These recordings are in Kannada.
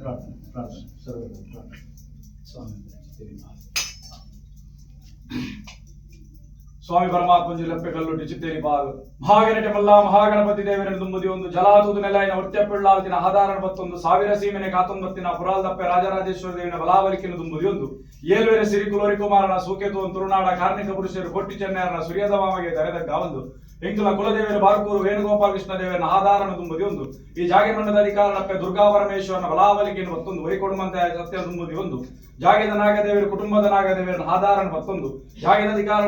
ಪ್ರಾರ್ಥನೆ ಪ್ರಾರ್ಥನೆ ಸರ್ವೇ ಪ್ರಾರ್ಥನೆ ಸ್ವಾಮಿ. ಸ್ವಾಮಿ ಪರಮಾತ್ಮಜಿ ಲೆಪ್ಪೆ ಡಿಚಿತ್ತೇರಿ ಚಿತ್ತೇರಿ ಬಾಲು ಮಹಾಗಣಟ ಮಲ್ಲ ಮಹಾಗಣಪತಿ ದೇವರನ್ನು ತುಂಬುದಿ ಒಂದು ಜಲಾತುದು ನೆಲೆಯಿನ ಒಟ್ಟೆಪ್ಪಳ್ಳಾಲ್ತಿನ ಆಧಾರ ಮತ್ತೊಂದು ಸಾವಿರ ಸೀಮೆನೆ ಕಾತೊಂಬತ್ತಿನ ಪುರಾಲ್ದಪ್ಪೆ ರಾಜರಾಜೇಶ್ವರ ದೇವಿನ ಬಲಾವಲಿಕೆಯನ್ನು ತುಂಬುದಿ ಒಂದು ಏಳುವೆರೆ ಸಿರಿ ಕುಲೋರಿ ಕುಮಾರನ ಸೂಕೆತು ತುರುನಾಡ ಕಾರ್ಮಿಕ ಪುರುಷರು ಕೊಟ್ಟಿ ಚೆನ್ನಯರನ ಸೂರ್ಯದ ಮಾಮಗೆ ಒಂದು ಎಂಕುಲ ಕುಲದೇವರ ಬಾರ್ಕೂರು ವೇಣುಗೋಪಾಲ ಕೃಷ್ಣ ದೇವರನ ಆಧಾರನ ತುಂಬುದಿ ಒಂದು. ಈ ಜಾಗಿಮಂಡದ ಅಧಿಕಾರನಪ್ಪೆ ದುರ್ಗಾ ಪರಮೇಶ್ವರನ ಬಲಾವಲಿಕೆ ಮತ್ತೊಂದು ವೈಕೊಡುಮಂತೆ ಸತ್ಯ ತುಂಬುದಿ ಒಂದು. ಜಾಗದ ನಾಗದೇವರ ಕುಟುಂಬದ ನಾಗದೇವರನ ಆಧಾರನ ಮತ್ತೊಂದು. ಜಾಗದ ಅಧಿಕಾರ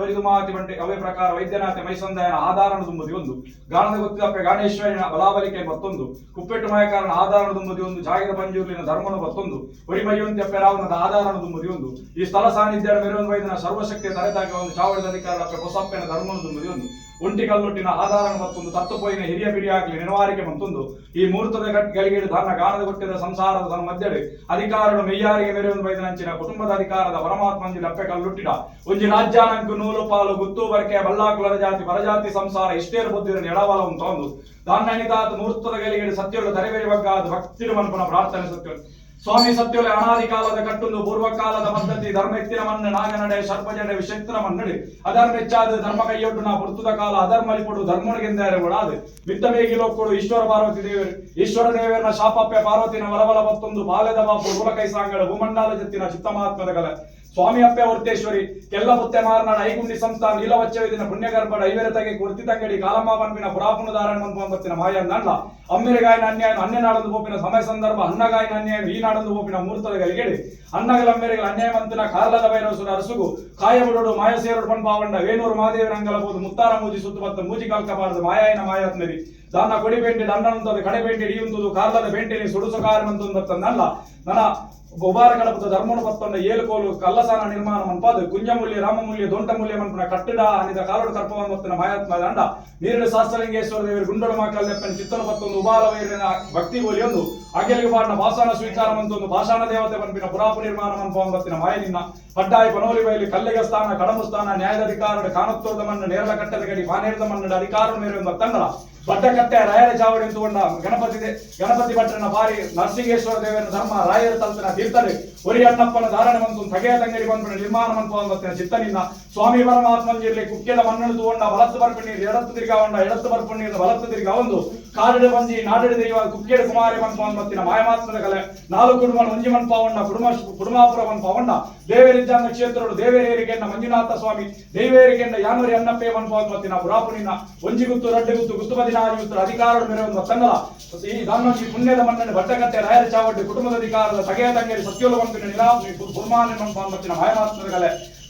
ವರಿದು ಮಾತಿ ಬಂಟೆ ಅವೇ ಪ್ರಕಾರ ವೈದ್ಯನಾಥ ಮೈಸಂದಾಯನ ಆಧಾರನ ತುಂಬುದಿ ಒಂದು. ಗಾಣದ ಗೊತ್ತಿದಪ್ಪೆ ಗಾಣೇಶ್ವರನ ಬಲಾವಲಿಕೆ ಮತ್ತೊಂದು. ಕುಪ್ಪೆಟ್ಟು ಮಾಯಕಾರನ ಆಧಾರನ ತುಂಬುದಿ ಒಂದು. ಜಾಗದ ಪಂಜೂರಿನ ಧರ್ಮನ ಮತ್ತೊಂದು. ಒಡಿಮಯ್ಯಂತ್ಯಪ್ಪೆ ರಾವಣದ ಆಧಾರನ ತುಂಬುದಿ ಒಂದು. ಈ ಸ್ಥಳ ಸಾನ್ನಿಧ್ಯ ಮೆರವನ್ ವೈದ್ಯನ ಸರ್ವಶಕ್ತಿ ತರೆದಾಗ ಒಂದು. ಚಾವಳದ ಅಧಿಕಾರ ಹೊಸಪ್ಪೆನ ಧರ್ಮನ ತುಂಬುದಿ ಒಂದು. ಒಂಟಿ ಕಲ್ಲೊಟ್ಟಿನ ಆಧಾರ ಮತ್ತೊಂದು ತತ್ತುಪೋಯಿನ ಹಿರಿಯ ಬಿಡಿಯಾಗಲಿ ನಿರ್ವಾರಿಕೆ ಮತ್ತೊಂದು. ಈ ಮೂರ್ತದ ಗಳಿಗೆಡು ದಾನ ಗಾನದ ಕೊಟ್ಟಿದ ಸಂಸಾರದ ತನ್ನ ಮಧ್ಯದಲ್ಲಿ ಅಧಿಕಾರಗಳು ಮೆಯ್ಯಾರಿಗೆ ಬೈದ ಬೈದನಂಚಿನ ಕುಟುಂಬದ ಅಧಿಕಾರದ ಪರಮಾತ್ಮಂಜಿ ಲಪ್ಪೆ ಕಲ್ಲುಟ್ಟಿನ ಒಂಜಿ ರಾಜ್ಯಾನಂಕು ನೂಲು ಪಾಲು ಗುತ್ತು ಬರಕೆ ಬಲ್ಲಾಕುಲರ ಜಾತಿ ಬರಜಾತಿ ಸಂಸಾರ ಇಷ್ಟೇ ಬುದ್ಧಿರ ಎಡವಲವನ್ನು ತಂದು ದಾನ್ನಣಿತಾತ್ ಮೂರ್ತದ ಗಳಿಗೆಡು ಸತ್ಯಗಳು ತಲೆಬೇರಿ ಬಗ್ಗಾದ ಭಕ್ತಿರು ಮನ್ಪನ ಪ್ರಾರ್ಥನೆ ಸತ್ಯ ಸ್ವಾಮಿ ಸತ್ಯೋಲೆ ಅನಾದಿ ಕಾಲದ ಪೂರ್ವಕಾಲದ ಪದ್ಧತಿ, ಧರ್ಮ ಎತ್ತಿನ ಮನ್ನ ನಾಗನಡೆ ಸರ್ಪಜಡೆ ಮನ್ನಡೆ ಅಧರ್ಮ ಹೆಚ್ಚಾದ ಧರ್ಮ ಕೈಯೊಟ್ಟು ನಾ ಪ್ರಸ್ತುತ ಕಾಲ ಅಧರ್ಮಲಿ ಕೊಡು ಧರ್ಮನಿಗೆಂದರೆ ಒಳಾದು ಬಿತ್ತ ಬೇಗಿ ಕೊಡು ಈಶ್ವರ ಪಾರ್ವತಿ ದೇವರು. ಈಶ್ವರ ದೇವರನ ಶಾಪಪ್ಪೆ ಪಾರ್ವತಿನ ವರವಲ ಮತ್ತೊಂದು ಬಾಲ್ಯದ ಬಾಪು ಗುಲಕೈ ಸಾಂಗಳ ಭೂಮಂಡಲ ಜತ್ತಿನ ಚಿತ್ತಮಾತ್ಮದ ಕಲೆ. ಸ್ವಾಮಿ ಅಪ್ಪೆ ವರ್ತೇಶ್ವರಿ ಕೆಲ್ಲ ಪುತ್ತೆ ಮಾರನಾಡ, ಐಗುಂಡಿ ಸಂಸ್ಥಾನ, ನೀಲವಚ್ಚವಿದಿನ ಪುಣ್ಯಗರ್ಭಡ ಐವೆರತಗೆ ಕುರ್ತಿ ತಂಗಡಿ ಕಾಲಮ್ಮ ಪನ್ಪಿನ ಪುರಾಪುಣ ಧಾರಣ ಮನ್ಪಂಬತ್ತಿನ ಮಾಯ ನಂಡ ಅಮ್ಮೆರೆಗಾಯಿನ ಅನ್ಯಾಯ ಅನ್ಯ ನಾಡಂದು ಬೋಪಿನ ಸಮಯ ಸಂದರ್ಭ ಅನ್ನಗಾಯಿನ ಅನ್ಯಾಯ ಈ ನಾಡಂದು ಗೋಪಿನ ಮೂರ್ತದ ಗಲಿಗೆಡಿ. ಅನ್ನಗಳ ಅಮ್ಮೆರೆಗಳ ಅನ್ಯಾಯವಂತನ ಕಾರ್ಲದ ಭೈರವಸುರ ಅರಸುಗು, ಕಾಯಬುಡೋಡು ಮಾಯ ಸೇರೋಡು ಪನ್ಪಾವಂಡ ವೇಣೂರು ಮಾದೇವರ ಅಂಗಲಬಹುದು ಮುತ್ತಾರ ಮೂಜಿ ಸುತ್ತಮತ್ತ ಮೂಜಿ ಕಲ್ಕಬಾರದು ಮಾಯಾಯಿನ ಮಾಯಾತ್ಮರಿ. ದಾನ ಕೊಡಿ ಬೆಂಟಿ ದಂಡನಂತದು ಕಡೆ ಬೆಂಟಿ ಹಿಡಿಯುಂತದು ಕಾರ್ಲದ ಬೆಂಟಿನಿ ಸುಡುಸು ಕಾರ್ಯಮಂತಂದಲ್ಲ ನನ್ನ ಗೋಬಾರ ಕಡಪದ ಧರ್ಮನು ಪತ್ತೊಂಡ ಏಲುಕೋಲು ಕಲ್ಲಸಾನ ನಿರ್ಮಾಣ ಮನ್ಪಾದು ಕುಂಜಮೂಲ್ಯ, ರಾಮಮೂಲ್ಯ, ದೊಂಟಮೂಲ್ಯ ಮನ್ಪನ ಕಟ್ಟಡ ಅನಿದ ಕಾಲೋಡು ಕರ್ಪವನ್ ಮತ್ತಿನ ಮಾಯಾತ್ಮ ದಂಡ. ನೀರಿನ ಶಾಸ್ತ್ರಲಿಂಗೇಶ್ವರ ದೇವರು ಗುಂಡೋಡು ಮಾಕಲ್ಯಪ್ಪನ ಚಿತ್ತನ ಪತ್ತೊಂದು ಉಬಾಲ ವೈರಿನ ಭಕ್ತಿ ಬೋಲಿ ಒಂದು ಅಗೆಲಿಗೆ ಬಾಡಿನ ಭಾಷಾನ ಸ್ವೀಕಾರ ಮಂತೊಂದು ಭಾಷಾನ ದೇವತೆ ಮನ್ಪಿನ ಪುರಾಪು ನಿರ್ಮಾಣ ಮನ್ಪವನ್ ಮತ್ತಿನ ಮಾಯನಿನ್ನ ಪಡ್ಡಾಯಿ ಪನೋಲಿ ಬೈಲಿ ಕಲ್ಲಿಗ ಸ್ಥಾನ ಕಡಮು ಸ್ಥಾನ ನ್ಯಾಯದ ಅಧಿಕಾರ ಕಾನತ್ತೋದ ಮಣ್ಣು ನೇರಳ ಕಟ್ಟದ ಗಡಿ ಮಾನೇರದ ಮಣ್ಣದ ಅಧಿಕಾರ ಮೇರೆಂಬ ತಂಡಲ ಬಡ್ಡಕಟ್ಟೆ ರಾಯರ ಚಾವಡಿ ಎಂದುಕೊಂಡ ಗಣಪತಿ ಗಣಪತಿ ಭಟ್ರನ ಬಾರಿ ನರಸಿಂಗೇಶ್ವರ ದೇವರ ಧರ್ಮ ರಾಯರ ಒರಿ ಅಣ್ಣಪ್ಪನ ಧಾರಣೆ ಬಂತು ತಗೆಯ ತಂಗಡಿ ಬಂದು ನಿರ್ಮಾಣ ಮನ್ಪವತ್ತಿನ ಚಿತ್ತನಿಂದ. ಸ್ವಾಮಿ ಪರಮಾತ್ಮಂಜಿರ್ಲಿ ಕುಕ್ಕೆದ ಮಣ್ಣನ್ನು ತಗೊಂಡ ಬಲತ್ತು ಬರ್ಪಣ್ಣೀರು ಎಡತ್ತು ತಿರ್ಗಾವಂಡ ಎಡತ್ತು ಬರ್ಪಣ್ಣೀರು ಬಲತ್ತು ತಿರ್ಗ ಒಂದು. ಕಾರಡ ಬಂಜಿ, ನಾಡಡಿ ದೈವ, ಕುಕ್ಕೇಡ ಕುಮಾರಿ ಮನ್ಪವತ್ತಿನ ಮಾಯಮಾತ್ಮದ ಕಲೆ. ನಾಲ್ಕು ಕುಡುಮನ ಒಂಜಿ ಮನ್ಪವಣ್ಣ ಕುಡುಮ, ಕುಡುಮಾಪುರ ಮನ್ಪವಣ್ಣ ದೇವೇರಿದ್ದ ಕ್ಷೇತ್ರಗಳು ದೇವೇರಿಗೆಂಡ ಮಂಜುನಾಥ ಸ್ವಾಮಿ, ದೇವೇರಿಗೆಂಡ ಯಾನೂರಿ ಅನ್ನಪ್ಪೆ ಮನ್ಪವತ್ತಿನ ಪುರಾಪುನಿನ. ಒಂಜಿ ಗುತ್ತು ರಡ್ಡೆ ಗುತ್ತು ಗುತ್ತು ಅಧಿಕಾರ ಅಧಿಕಾರಗಳು ಮೇರೆಯುವ ತಂಗಲ ಈ ದಾನೋಜಿ ಪುಣ್ಯದ ಮಣ್ಣನ್ನು ಬಟ್ಟಕಟ್ಟೆ ರಾಯರ ಚಾವಡ್ಡಿ ಕುಟುಂಬದ ಅಧಿಕಾರದ ತಗೆಯ ತಂಗೇರಿ ಸತ್ಯೋಲ ಪಂಪಿನ ನಿರಾಪಿ ಪುರ್ಮಾನ ಮನ್ಪವತ್ತಿನ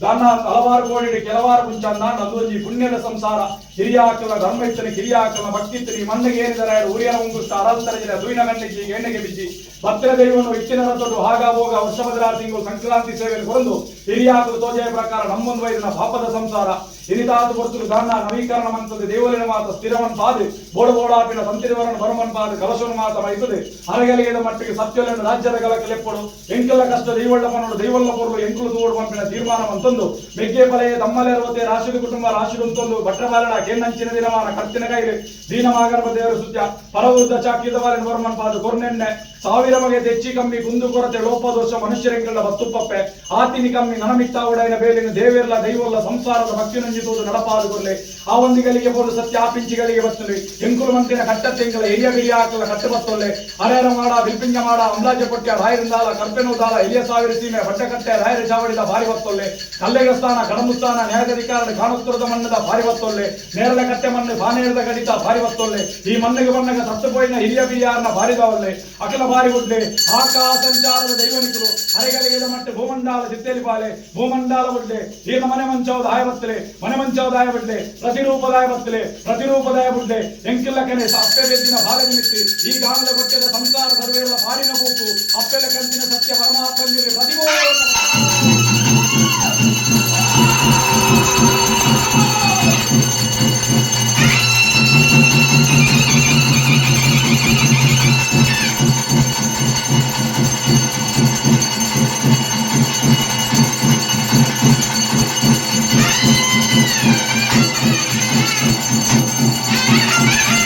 ದಾನ ಹಲವಾರು ಕೋಡಿ ಕೆಲವಾರು ಮುಂಚಂದ ನಂದೊಂಜಿ ಪುಣ್ಯದ ಸಂಸಾರ, ಹಿರಿಯ ಹಾಕಲ ಧರ್ಮೈತನಿ ಹಿರಿಯ ಹಾಕಲ ಭಕ್ತಿತ್ತನಿ ಮಣ್ಣಿಗೆ ಏರಿದರೆ ಉರಿಯನ ಉಂಗುಷ್ಟ ಅರಂತರ ಜನ ದುಯಿನ ಗಂಟೆಗೆ ಎಣ್ಣೆಗೆ ಬಿಚ್ಚಿ ಭಕ್ತರ ದೈವವನ್ನು ಹೆಚ್ಚಿನ ತೊಟ್ಟು ಹಾಗ ಹೋಗ ವರ್ಷಭದ್ರ ತಿಂಗಳು, ಸಂಕ್ರಾಂತಿ ಸೇವೆಯಲ್ಲಿ ಕೊರಂದು ಹಿರಿಯ ಹಾಕಲು ತೋಜೆಯ ಪ್ರಕಾರ ನಮ್ಮೊಂದು ವೈದ್ಯನ ಪಾಪದ ಸಂಸಾರ. ಇನಿತಾದ ಹೊರತು ದಾನ, ನವೀಕರಣ ಮಂತ್ರದ ದೇವಲಿನ ಮಾತ ಸ್ಥಿರವನ್ ಪಾದು, ಬೋಡ ಬೋಡಾಪಿನ ಸಂತಿರಿವರಣ ಬರಮನ್ ಪಾದು ಕಲಶವನ್ನು ಮಾತ ಮೈತದೆ ಹರಗಲಿಗೆದ ಮಟ್ಟಿಗೆ ಸತ್ಯವನ್ನು ರಾಜ್ಯದ ಗಲಕ್ಕೆ ಲೆಪ್ಪಡು ಎಂಕೆಲ್ಲ ಕಷ್ಟ ದೈವಳ್ಳ ಮನೋಡು ದೈವಲ್ಲ ಪೊರ್ಲು ಎಂಕುಲು ತೋಡು ಪಂಪಿನ ತೀರ್ಮಾನ ಮಂತೊಂದು ಮೆಗ್ಗೆ ತಮ್ಮಲೆರುತ್ತೆ ರಾಶಿ ರಾಶಿದ ಕುಟುಂಬ ರಾಶಿಡುಂತೊಂದು ಭಟ್ರಬಾಲನ ಕೆನ್ನಂಚಿನ ದಿನಮಾನ ಕತ್ತಿನ ಕೈಲಿ ದೀನಮಾಗರ್ಭ ದೇವರ ಸುತ್ಯ, ಪರವೃದ್ಧ ಚಾಕಿದ ಬಾಲಿನ ವರ್ಮನ್ ಪಾದು ಕೊರ್ನೆಣ್ಣೆ, ಸಾವಿರ ಬಗೆ ದೆಚ್ಚಿ ಕಮ್ಮಿ ಕುಂದು ಕೊರತೆ, ಲೋಪದೋಷ ಮನುಷ್ಯರೆಂಗಳ ಬತ್ತುಪ್ಪಪ್ಪೆ, ಆತಿನಿ ಕಮ್ಮಿ ನನಮಿತ್ತ ಬೇಲಿನ ದೇವೆಲ್ಲ ದೈವಲ್ಲ ಸಂಸಾರದ ಭಕ್ತಿ ನಂಜಿಸುವುದು ನಡಪಾದು ಕೊರಲಿ. ಆ ಒಂದಿಗಳಿಗೆ ಬೋದು ಸತ್ಯ, ಆ ಪಿಂಚಿಗಳಿಗೆ ಬತ್ತಲಿ ಎಂಕುಲು ಮಂತಿನ ತಿಂಗಳ ಎಯ್ಯ ಬಿರಿಯ ಹಾಕಲ ಕಟ್ಟ ಬತ್ತೊಲ್ಲೆ ಹರೇರ ಮಾಡ ಬಿಲ್ಪಿಂಗ ಮಾಡ ಅಂದಾಜ ಕೊಟ್ಟ ರಾಯರಿಂದಾಲ, ಕರ್ಪೆನೂದಾಲ, ಎಲಿಯ ಸಾವಿರ ಸೀಮೆ ಬಟ್ಟಕಟ್ಟೆ ರಾಯರ ಚಾವಡಿದ ಭಾರಿ ಬತ್ತೊಲ್ಲೆ ಕಲ್ಲೆಗ ಸ್ಥಾನ, ಕಡಮು ಸ್ಥಾನ ನ್ಯಾಯಾಧಿಕಾರದ ಕಾಣುತ್ತಿರದ ಮಣ್ಣದ ಭಾರಿ ಹೊತ್ತೊಳ್ಳೆ, ನೇರಳೆ ಕಟ್ಟೆ ಮಣ್ಣು ಬಾನೇರದ ಗಡಿತ ಭಾರಿ ಹೊತ್ತೊಳ್ಳೆ, ಈ ಮಣ್ಣಿಗೆ ಮಣ್ಣಗ ಸತ್ತುಪೋಯಿನ ಹಿರಿಯ ಬಿರಿಯಾರನ ಭಾರಿದವಲ್ಲೆ ಅಖಿಲ ಭಾರಿ ಉಡ್ಲೆ ಆಕಾಶ ಸಂಚಾರದ ದೈವನಿಕರು ಹರೆಗಲಿಗೆದ ಮಟ್ಟ ಭೂಮಂಡಾಲ ಸಿತ್ತೇಲಿ ಬಾಲೆ ಭೂಮಂಡಾಲ ಉಡ್ಲೆ ಈಗ ಮನೆ ಮಂಚಾವದ ಆಯ ಬತ್ತಲೆ, ಮನೆ ಮಂಚಾವದ ಆಯ ಬಿಡ್ಲೆ ಪ್ರತಿರೂಪದಾಯ ಬತ್ತಲೆ ಪ್ರತಿರೂಪದಾಯ ಬುಡ್ಡೆ ಎಂಕಿಲ್ಲ ಕೆನೆ ಅಪ್ಪೆ ಬೆದ್ದಿನ ಭಾರ ನಿಮಿತ್ತಿ ಈ ಗಾನದ ಕೊಟ್ಟದ ಸಂಸಾರ ಸರ್ವೆಲ್ಲ ಭಾರಿ ಬೂಕು ಅಪ್ಪೆಲ ಕಂತಿನ ಸತ್ಯ ಪರಮಾತ್ಮನಿಗೆ